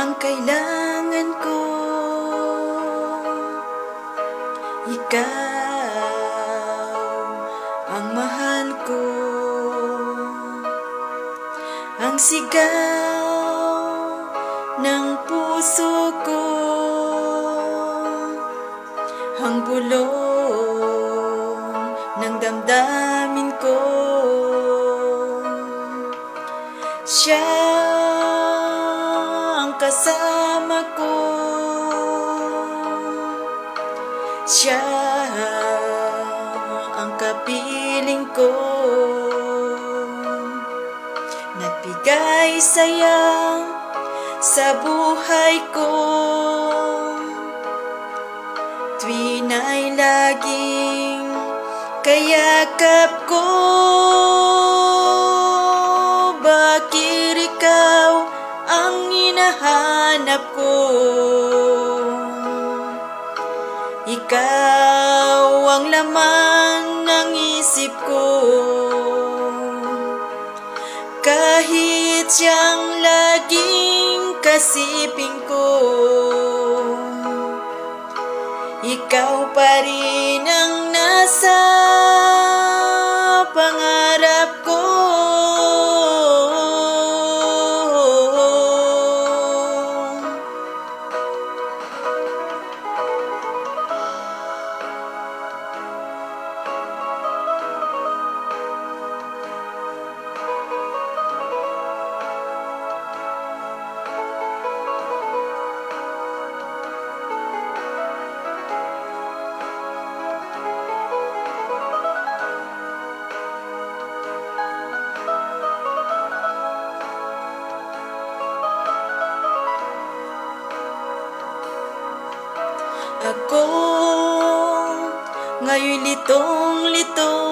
ang kailangan ko. Ikaw ang mahal ko. Ang sigaw ng puso ko. Ang bulong ng damdamin ko Siya ang kasama ko. Siya ang kapiling ko. Nagbigay saya sa buhay ko. Tuwin ay laging kayakap ko hinahanap ko. Ikaw ang laman ng isip ko. Kahit siyang laging kasiping ko Ikaw pa rin Ako ngayon litong-litong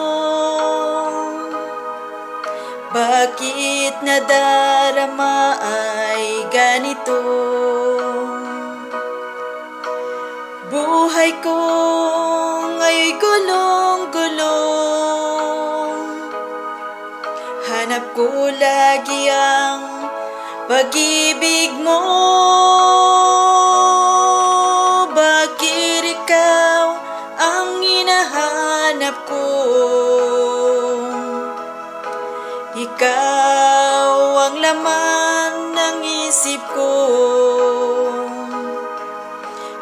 Bakit nadarama ay ganito? Buhay ko ngayon gulong-gulong. Hanap ko lagi ang pag-ibig mo hinahanap ko. Ikaw ang laman ng isip ko.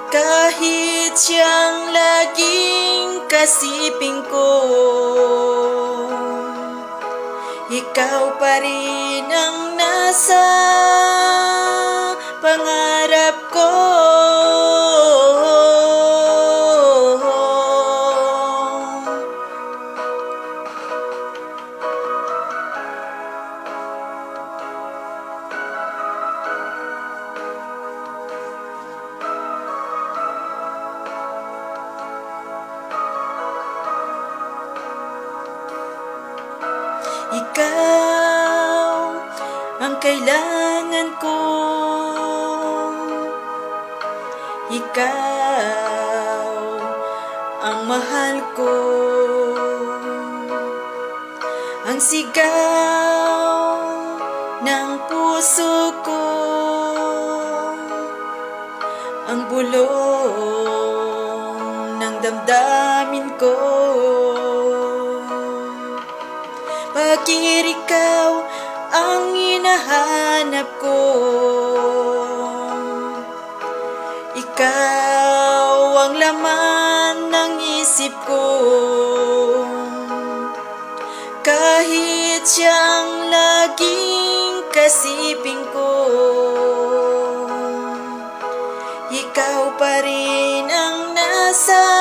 Kahit siyang laging kasiping ko Ikaw pa rin ang nasa pangarap ko Ikaw ang kailangan ko. Ikaw ang mahal ko. Ang sigaw ng puso ko. Ang bulong ng damdamin ko Bakit ikaw ang hinahanap ko? Ikaw ang laman ng isip ko. Kahit siyang laging kasiping ko Ikaw pa rin ang nasa